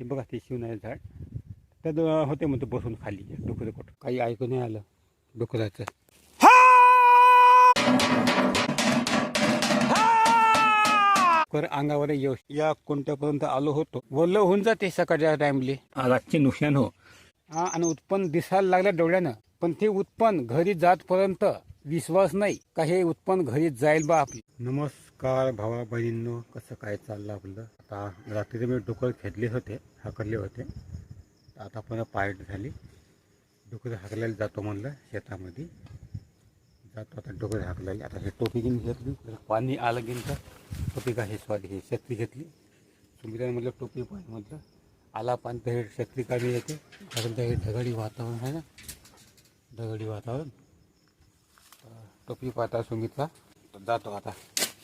हे बघा ते शिवणाचं झाड. त्यात होते म्हणतो बसून खाली. डुकरं कोट काही ऐकू नाही आलं. डुकराचं कर अंगावर येऊ या कोणत्यापर्यंत आलो होतो? वल्ल होऊन जाते सकाळच्या टाइमले रातचे नुकसान हो. हा आणि उत्पन्न दिसायला लागलं डोळ्यानं. पण ते उत्पन्न घरी जातपर्यंत विश्वास नाही का हे उत्पन्न घरी जाईल बा आपली? नमस्कार भावा बहिणींनो कसं काय चाललं आपलं? आता रात्री मी डुकर खेळले होते हाकरले होते. आता पुन्हा पायट झाली. डुकर हाकलायला जातो म्हणलं शेतामध्ये. जातो आता डुकर हाकलायला. आता हे टोपी घेऊन घेतली. पाणी आलं घेऊन तर टोपी का हे सॉरी हे छत्री घेतली. सुमित्राने म्हटलं टोपी पाणी म्हटलं. आला पाणी तर हे छत्री काढली येते. कारण तर हे ढगाडी वातावरण आहे ना. ढगाडी वातावरण. टोपी पाहता सुमितला तर जातो आता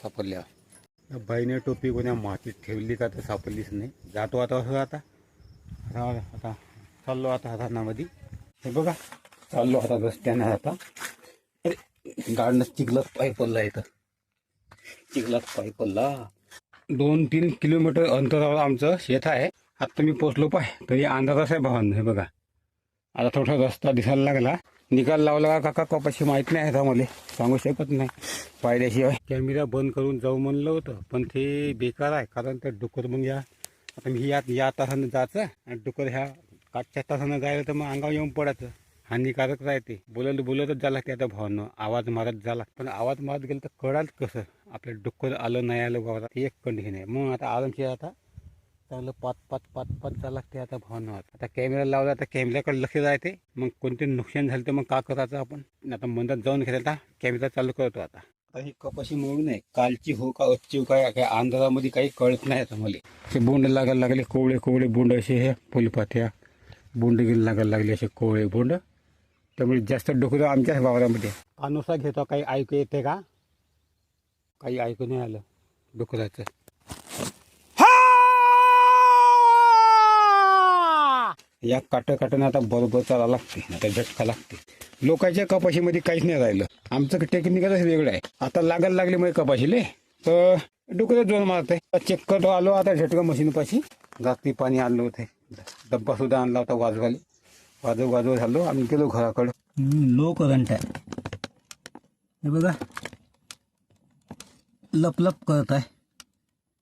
सापडल्यावर. बाईने टोपी कोण्या मातीत ठेवली का तर सापडलीच नाही. जातो आता असं आता. आता आता चाललो आता हातानामध्ये हे बघा चाललो आता रस्त्याने आता. अरे गाडनं चिखलात पाय पडला इथं. चिखलात पाय पडला. दोन तीन किलोमीटर अंतरावर आमचं शेत आहे. आता मी पोचलो पाय. तरी अंधारच आहे भावांना हे बघा. आता थोडा रस्ता दिसायला लागला. निकाल लावला का काका? कपाशी माहीत नाही आता मला. सांगू शकत नाही. पाहिल्याशिवाय. कॅमेरा बंद करून जाऊ म्हणलं होतं पण ते बेकार आहे. कारण त्या डुकर मग या आता मी या या तासानं जायचं आणि डुकर ह्या काठच्या तासानं जायला तर मग अंगावर येऊन पडायचं. हानिकारक राहते. बोलत बोलतच झाला की आता भावनं आवाज मारत झाला. पण आवाज मारत गेलं तर कळाल कसं? आपल्या डुक्कर आलं नाही आलं बाबा एक कंडिशन आहे. मग आता आरामशीर आता चांगलं पाच पाच पाच पाच जा लागते आता भावना. आता कॅमेरा लावला तर कॅमेऱ्याकडे लक्ष राहते मग कोणते नुकसान झालं तर मग का करायचं आपण? आता मंदात जाऊन घेतला कॅमेरा चालू करतो आता. आता ही कपाशी मोडून आहे कालची हो का अच्छी हो काय काय आंध्रामध्ये काही कळत नाही आता मला. ते बोंड लागायला लागले कोवळे कोवळे बोंड असे हे फुलपात्या. बोंड घेऊन लागायला लागले असे कोवळे बोंड. त्यामुळे जास्त डोकं आमच्याच वावरामध्ये. अनुसा घेतो काही ऐकू येते का? काही ऐकू नाही आलं. डुकराचं या काटं काटून आता बरोबर चाला लागते आता झटका लागते. लोकांच्या कपाशीमध्ये काहीच नाही राहिलं. आमचं टेक्निकलच वेगळं आहे. आता लागायला लागली मग कपाशीले तर डुकरे जोर मारते चेक करतो आलो आता झटका मशीनपाशी रात्री पाणी आणलं होतं. डब्बा सुद्धा आणला होता वाजवाली वाजव वाजव झालो आम्ही गेलो घराकडं. लो करंट आहे. हे बघा. लप लप करत आहे.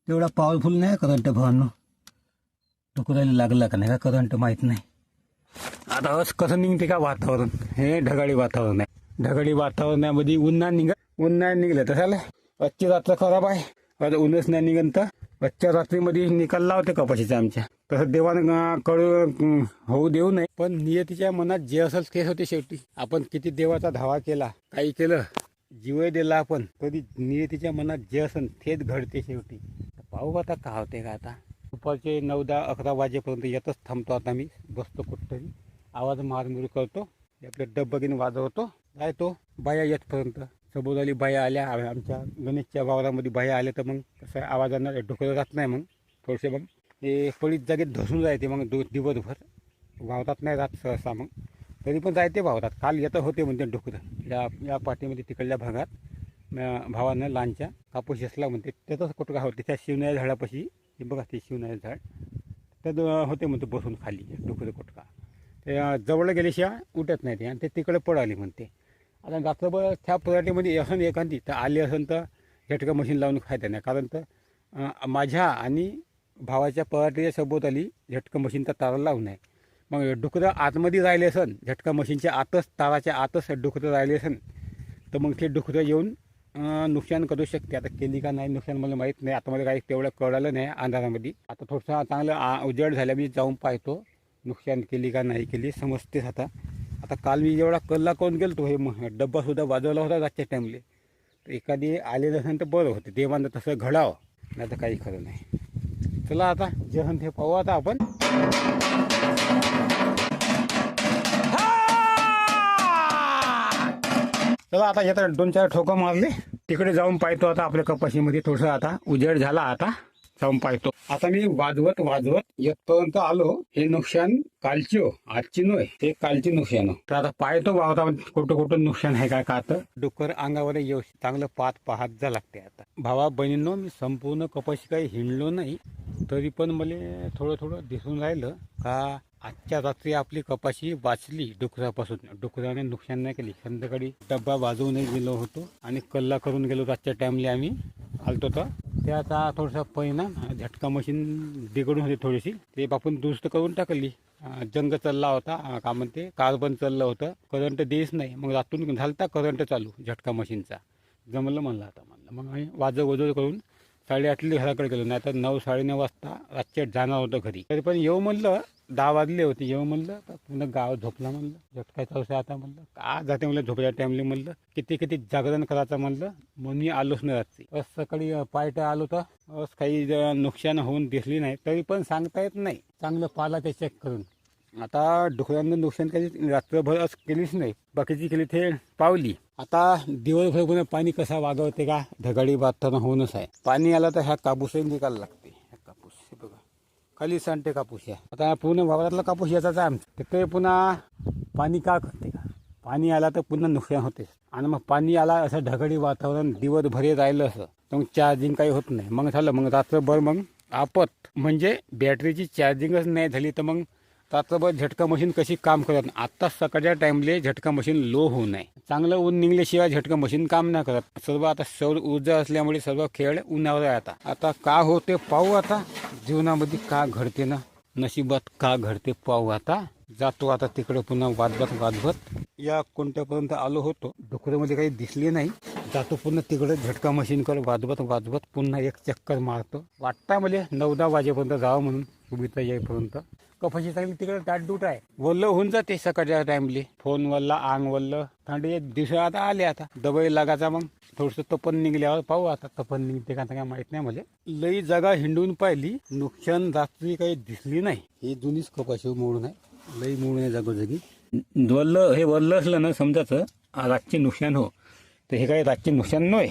तेवढा पॉवरफुल नाही करंट भावांना तुकरायला लागला का नाही का? करंट माहीत नाही. आता कसं निघते का वातावरण? हे ढगाळी वातावरण आहे. ढगाळी वातावरणामध्ये उन्हा निघ उन्हा निघलं तर झालं आजची रात्र खराब आहे. आता उन्हच नाही निघन तर? आजच्या रात्रीमध्ये निकाल लावते कपाशीचा आमच्या? तसं देवानं कळू होऊ देऊ नये. पण नियतीच्या मनात जे असेल तेच होते शेवटी. आपण किती देवाचा धावा केला काही केलं जीवय दिला आपण कधी नियतीच्या मनात जे असेल तेच घडते शेवटी. पाहू आता का होते का आता? दुपारचे नऊ दहा अकरा वाजेपर्यंत येतच थांबतो आता मी. बसतो कुठंतरी. आवाज मारमुरी करतो. आपल्या डब्बगीन वाजवतो. जायतो बाया येतपर्यंत. सबोदाली बाया आल्या. आमच्या गणेशच्या वावरामध्ये बाया आल्या तर मग कसं आवाजानं डोकं जात नाही मग. थोडेसे मग ते पळीत जागेत धसून जायते मग दो दिवसभर. वावरात नाही राहत सहसा मग. तरी पण जायते वावरात. काल येतं होते म्हणते डुकरं या या पाठीमध्ये तिकडल्या भागात. भावानं लहानच्या कापूस असला म्हणते. त्यातच कुठं होते त्या शिवण्याच्या झाडापाशी हे बघा ते शिवणारे झाड. त्यात होते म्हणते बसून खाली डोकं कुटका. ते जवळ गेल्याशिवाय उठत नाही ते आणि ते तिकडे पळाली म्हणते. आता रात्रभर त्या पराठीमध्ये असं एखादी तर आली असेल तर झटका मशीन लावून खायचं नाही. कारण तर माझ्या आणि भावाच्या पराठीच्या सोबत आली झटका मशीनचा तारा लावून आहे मग डुकरं आतमध्ये राहिले असन झटका मशीनच्या आतच ताराच्या आतच डुकरं राहिले असन तर मग ते डुकरं येऊन नुकसान करू शकते. आता केली का नाही नुकसान मला माहीत नाही. आता मला काही तेवढं कळालं नाही अंधारामध्ये. आता थोडंसं चांगलं आ- उजेड झाल्या मी जाऊन पाहतो नुकसान केली का नाही केली. समजतेच आता. आता काल मी जेवढा कल्ला करून गेलो तो हे मग डब्बासुद्धा वाजवला होता रातच्या टाईमले तर एखादी आलेलं असेल तर बरं होतं. देवानं तसं घडावं. नाही तर काही खरं नाही. चला आता जेवण हे ते पाहू आता आपण. चला आता येतात दोन चार ठोकं मारले. तिकडे जाऊन पाहतो आता आपल्या कपाशीमध्ये थोडंसं आता उजेड झाला आता. जाऊन पाहतो आता मी वाजवत वाजवत येतपर्यंत आलो हे नुकसान कालची हो आजची नव्हे ते कालची नुकसान हो. तर आता पाहतो वावरामध्ये कुठं कुठं नुकसान आहे काय का आता? डुक्कर अंगावर येऊ चांगलं पात पाहत जा लागते आता. भावा बहिणींनो मी संपूर्ण कपाशी काही हिंडलो नाही तरी पण मला थोडं थोडं दिसून राहिलं का आजच्या रात्री आपली कपाशी वाचली डुकरापासून. डुकराने नुकसान नाही केली. संध्याकाळी डब्बा वाजवूनही गेलो होतो आणि कल्ला करून गेलो रातच्या टाइमला आम्ही. आलतो तर त्याचा थोडासा परिणाम झटका मशीन बिघडून होती थोडीशी. ते आपण दुरुस्त करून टाकली. जंग चालला होता का म्हणते कार्बन चाललं होतं. करंट देच नाही. मग रातून झालता करंट चालू झटका मशीनचा. जमलं म्हणलं आता म्हणलं. मग आम्ही वाजव वजव करून साडेआठले घराकडे गेलो. नाही तर नऊ साडेनऊ वाजता रातच्या जाणार होतं घरी. तरी पण येऊ म्हणलं दहा वाजले होते येऊ म्हणलं तर पुन्हा गाव झोपला म्हणलं. झटकाय चालू आता म्हणलं. का जाते म्हणलं झोपल्या टाईमले म्हणलं. किती किती जागरण करायचं म्हणलं. म्हणून मी आलोच नाही रात्री. बस सकाळी पायट्या आलो तर बस काही ज- नुकसान होऊन दिसली नाही. तरी पण सांगता येत नाही. चांगलं पाला ते चेक करून. आता डुकरांना नुकसान काही रात्रभर असं केलीच नाही. बाकीची केली ते पावली. आता दिवसभर पुन्हा पाणी कसा वागवते का? ढगाळी वातावरण होऊनच आहे. पाणी आलं तर ह्या कापूसही निकाल लागते. ह्या कापूस हे बघा. खाली सांडते कापूस या आता पूर्ण वावरातला कापूस याचाच आहे आमचं. तर ते पुन्हा पाणी का करते का? पाणी आला तर पुन्हा नुकसान होते. आणि मग पाणी आला असं ढगाळी वातावरण दिवसभर राहिलं असं तर मग चार्जिंग काही होत नाही. मग झालं मग रात्रभर मग आपत. म्हणजे बॅटरीची चार्जिंगच नाही झाली तर मग रात्रभर झटका मशीन कशी काम करत आत्ता आत्ताच सकाळच्या टाईमले झटका मशीन लो होऊ नये. चांगलं ऊन निघल्याशिवाय झटका मशीन काम नाही करत. सर्व आता सौर ऊर्जा असल्यामुळे सर्व खेळ उन्हावर आहे आता आता का होते पाहू आता. जीवनामध्ये का घडते ना? नशिबात का घडते पाहू आता. जातो आता तिकडे पुन्हा वाजवत वाजवत या कोणत्यापर्यंत आलो होतो? डुकऱ्यामध्ये काही दिसले नाही. जातो पुन्हा तिकडे झटका मशीन कर वाजवत वाजवत पुन्हा एक चक्कर मारतो. वाटता मला नऊ दहा वाजेपर्यंत जावं म्हणून सुविधा येईपर्यंत. कपाशी चांगली तिकडे दाटदूट आहे. वल्ल होऊन जाते सकाळच्या टाइमली फोन वल्ला आंग वल्ल थंडी दिवसा आता आले आता. दबाई लागायचा मग. थोडस तपन निघल्यावर पाहू आता. तपन निघते का काय माहीत नाही मला. लई जागा हिंडून पाहिली. नुकसान रात्री काही दिसली नाही. ही जुनीच कपाशी मोडून आहे. लई मोडून आहे जागोजागी. वल्ल हे वल्ल असलं ना समजाच रातचे नुकसान हो. तर हे काही रातचे नुकसान नाही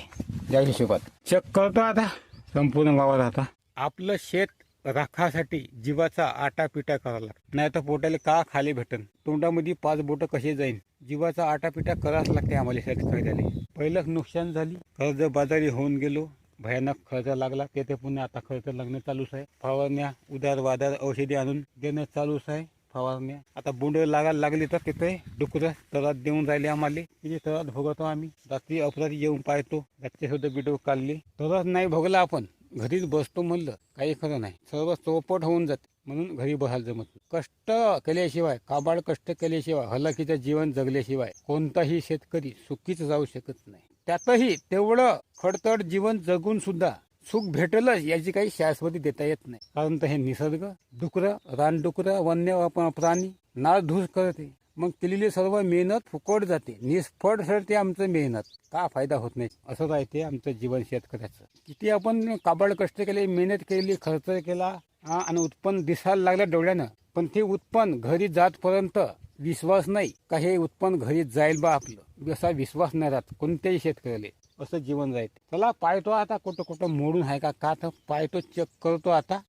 या हिशोबात. चेक करतो आता. संपूर्ण वावर आता. आपलं शेत राखासाठी जीवाचा आटापिटा करावा लागतो. नाही तर पोटाला का खाली भेटन? तोंडामध्ये पाच बोटं कसे जाईन? जीवाचा आटापिटा करावाच लागते आम्हाला शेतकऱ्याला पहिलं नुकसान झाली. कर्ज बाजारी होऊन गेलो. भयानक खर्च लागला. तेथे पुन्हा आता खर्च लागणं चालूच आहे. फवारण्या उदार वादार औषधी आणून देणं चालूच आहे. फवारणी आता बोंड लागायला लागली तर तिथे डुकर तळात देऊन राहिले आम्हाला. किती तरात भोगतो आम्ही. रात्री अपरात्री येऊन पाहतो. रात्री सुद्धा व्हिडिओ काढले. तळात नाही भोगला आपण. घरीच बसतो म्हणलं. काही खरं नाही. सर्व चौपट होऊन जाते. म्हणून घरी बसायला जमत कष्ट केल्याशिवाय काबाड कष्ट केल्याशिवाय हलाखीचं जीवन जगल्याशिवाय कोणताही शेतकरी सुखीच जाऊ शकत नाही. त्यातही तेवढं खडतड जीवन जगून सुद्धा सुख भेटेलच याची काही शाश्वती देता येत नाही. कारण तर हे निसर्ग डुकरं रानडुकरं वन्य प्राणी नासधूस करते. मग केलेली सर्व मेहनत फुकट जाते. निष्फळ ठरते आमचं मेहनत. का फायदा होत नाही? असं राहते आमचं जीवन शेतकऱ्याचं. किती आपण काबाड कष्ट केले मेहनत केली खर्च केला आणि उत्पन्न दिसायला लागलं डोळ्यानं. पण ते उत्पन्न घरी जातपर्यंत विश्वास नाही. का हे उत्पन्न घरी जाईल बा आपलं? असा विश्वास नाही राहत कोणत्याही शेतकऱ्याला. असं जीवन राहते चला पाहतो आता कुठं कुठं मोडून आहे का? का तर पाहतो चेक करतो आता.